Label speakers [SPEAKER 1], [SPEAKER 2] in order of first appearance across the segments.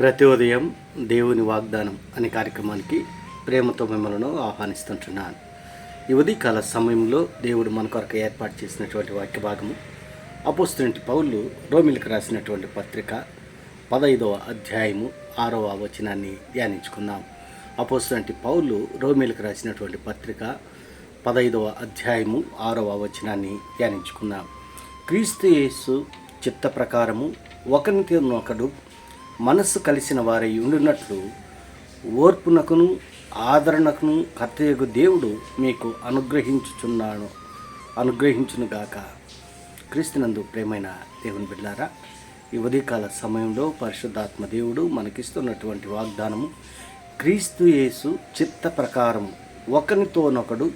[SPEAKER 1] ప్రతి ఉదయం దేవుని వాగ్దానం అనే కార్యక్రమానికి ప్రేమతో మిమ్మల్ని ఆహ్వానిస్తుంటున్నాను. ఈ ఉదయకాల సమయంలో దేవుడు మన కొరకు ఏర్పాటు చేసినటువంటి వాక్య భాగము. అపోస్తుంటి పౌలు రోమిలకు రాసినటువంటి పత్రిక పదైదవ అధ్యాయము ఆరవ వచనాన్ని ధ్యానించుకుందాం. అపోస్తున్నటి పౌలు రోమిలకు రాసినటువంటి పత్రిక పదైదవ అధ్యాయము ఆరవ వచనాన్ని ధ్యానించుకుందాం. క్రీస్తు యేసు చిత్త ప్రకారము ఒకరిని ఒకడు మనస్సు కలిసిన వారై ఉండినట్లు ఓర్పునకును ఆదరణకును కర్తయ్యకు దేవుడు మీకు అనుగ్రహించుచున్నాను అనుగ్రహించునుగాక. క్రీస్తునందు ప్రేమైన దేవుని బిడ్డారా ఈ ఉదయకాల సమయంలో పరిశుద్ధాత్మ దేవుడు మనకిస్తున్నటువంటి వాగ్దానము క్రీస్తు యేసు చిత్త ప్రకారం ఒకరితోనొకడు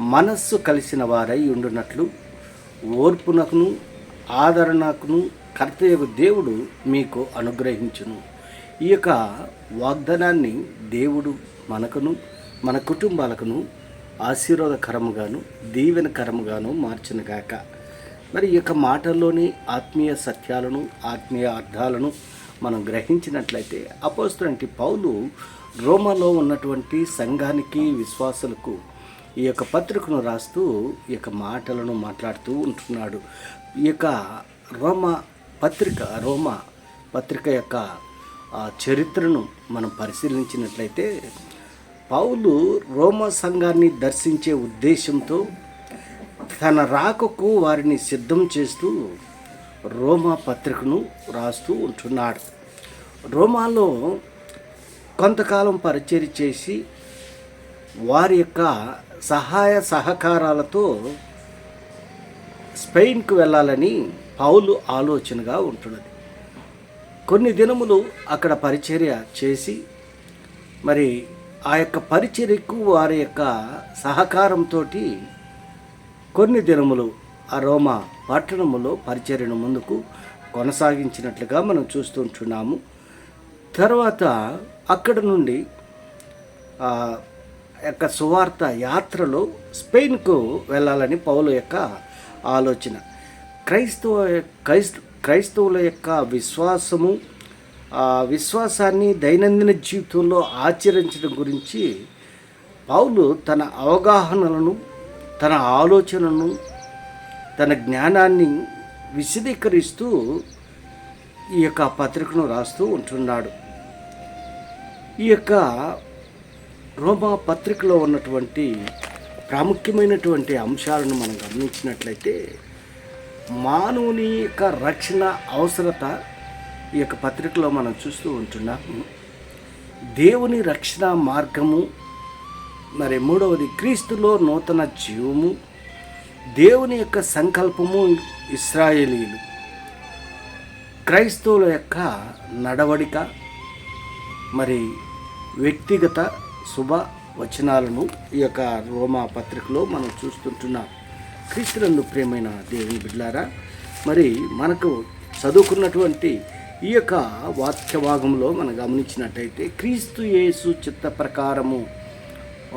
[SPEAKER 1] మనస్సు కలిసిన వారై ఉండునట్లు ఓర్పునకును ఆదరణకును కర్తయ్యకు దేవుడు మీకు అనుగ్రహించును. ఈ యొక్క వాగ్దానాన్ని దేవుడు మనకును మన కుటుంబాలకును ఆశీర్వాదకరముగాను దీవెనకరముగాను మార్చినగాక మరి ఈ యొక్క మాటల్లోని ఆత్మీయ సత్యాలను ఆత్మీయ అర్థాలను మనం గ్రహించినట్లయితే అపోస్తులంటి పౌలు రోమాలో ఉన్నటువంటి సంఘానికి విశ్వాసులకు ఈ యొక్క పత్రికను రాస్తూ ఈ యొక్క మాటలను మాట్లాడుతూ ఉంటున్నాడు. ఈ యొక్క రోమా పత్రిక రోమా పత్రిక యొక్క చరిత్రను మనం పరిశీలించినట్లయితే పౌలు రోమా సంఘాన్ని దర్శించే ఉద్దేశంతో తన రాకకు వారిని సిద్ధం చేస్తూ రోమా పత్రికను రాస్తూ ఉంటున్నాడు. రోమాలో కొంతకాలం పరిచయం చేసి వారి యొక్క సహాయ సహకారాలతో స్పెయిన్కు వెళ్ళాలని పౌలు ఆలోచనగా ఉంటున్నది. కొన్ని దినములు అక్కడ పరిచర్య చేసి మరి ఆ యొక్క పరిచర్యకు వారి యొక్క సహకారంతో కొన్ని దినములు ఆ రోమా పట్టణములో పరిచర్యను ముందుకు కొనసాగించినట్లుగా మనం చూస్తుంటున్నాము. తర్వాత అక్కడ నుండి యొక్క సువార్త యాత్రలో స్పెయిన్కు వెళ్ళాలని పౌలు యొక్క ఆలోచన. క్రైస్తవ క్రైస్త క్రైస్తవుల యొక్క విశ్వాసము ఆ విశ్వాసాన్ని దైనందిన జీవితంలో ఆచరించడం గురించి పౌలు తన అవగాహనలను తన ఆలోచనను తన జ్ఞానాన్ని విశదీకరిస్తూ ఈ యొక్క పత్రికను రాస్తూ ఉంటున్నాడు. ఈ యొక్క రోమా పత్రికలో ఉన్నటువంటి ప్రాముఖ్యమైనటువంటి అంశాలను మనం గమనించినట్లయితే మానవుని యొక్క రక్షణ అవసరత ఈ యొక్క పత్రికలో మనం చూస్తూ ఉంటున్నాము దేవుని రక్షణ మార్గము మరి మూడవది క్రీస్తులో నూతన జీవము దేవుని యొక్క సంకల్పము ఇస్రాయేలీలు. క్రైస్తవుల యొక్క నడవడిక మరి వ్యక్తిగత శుభ వచనాలను ఈ యొక్క రోమా పత్రికలో మనం చూస్తుంటున్నాం క్రీస్తునందు ప్రేమైన దేవుని బిడ్లారా మరి మనకు చదువుకున్నటువంటి ఈ యొక్క వాక్య భాగంలో మనం గమనించినట్టయితే క్రీస్తు యేసు చిత్త ప్రకారము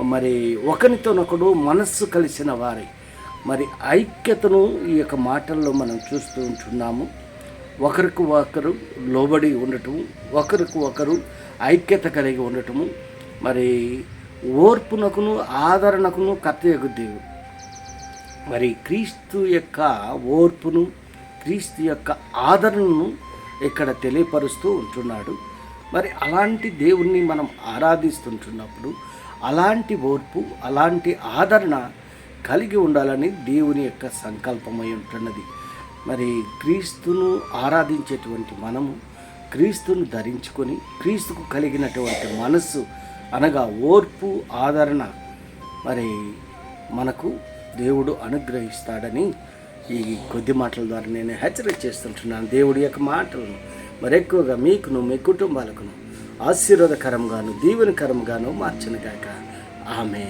[SPEAKER 1] మరి ఒకరితోనొకడు మనస్సు కలిసిన వారి. మరి ఐక్యతను ఈ యొక్క మాటల్లో మనం చూస్తూ ఉంటున్నాము. ఒకరికి ఒకరు లోబడి ఉండటము ఒకరికి ఒకరు ఐక్యత కలిగి ఉండటము మరి ఓర్పునకును ఆదరణకును కర్తయ్యకు దేవుడు. మరి క్రీస్తు యొక్క ఓర్పును క్రీస్తు యొక్క ఆదరణను ఇక్కడ తెలియపరుస్తూ ఉంటున్నాడు. మరి అలాంటి దేవుణ్ణి మనం ఆరాధిస్తుంటున్నప్పుడు అలాంటి ఓర్పు అలాంటి ఆదరణ కలిగి ఉండాలని దేవుని యొక్క సంకల్పమై ఉంటున్నది. మరి క్రీస్తును ఆరాధించేటువంటి మనము క్రీస్తును ధరించుకొని క్రీస్తుకు కలిగినటువంటి మనస్సు అనగా ఓర్పు ఆదరణ. మరి మనకు దేవుడు అనుగ్రహిస్తాడని ఈ కొద్ది మాటల ద్వారా నేను హెచ్చరిక చేస్తుంటున్నాను. దేవుడి యొక్క మాటలను మరి ఎక్కువగా మీకును మీ కుటుంబాలకును ఆశీర్వాదకరంగాను దీవెనకరంగాను మార్చనుగాక ఆమె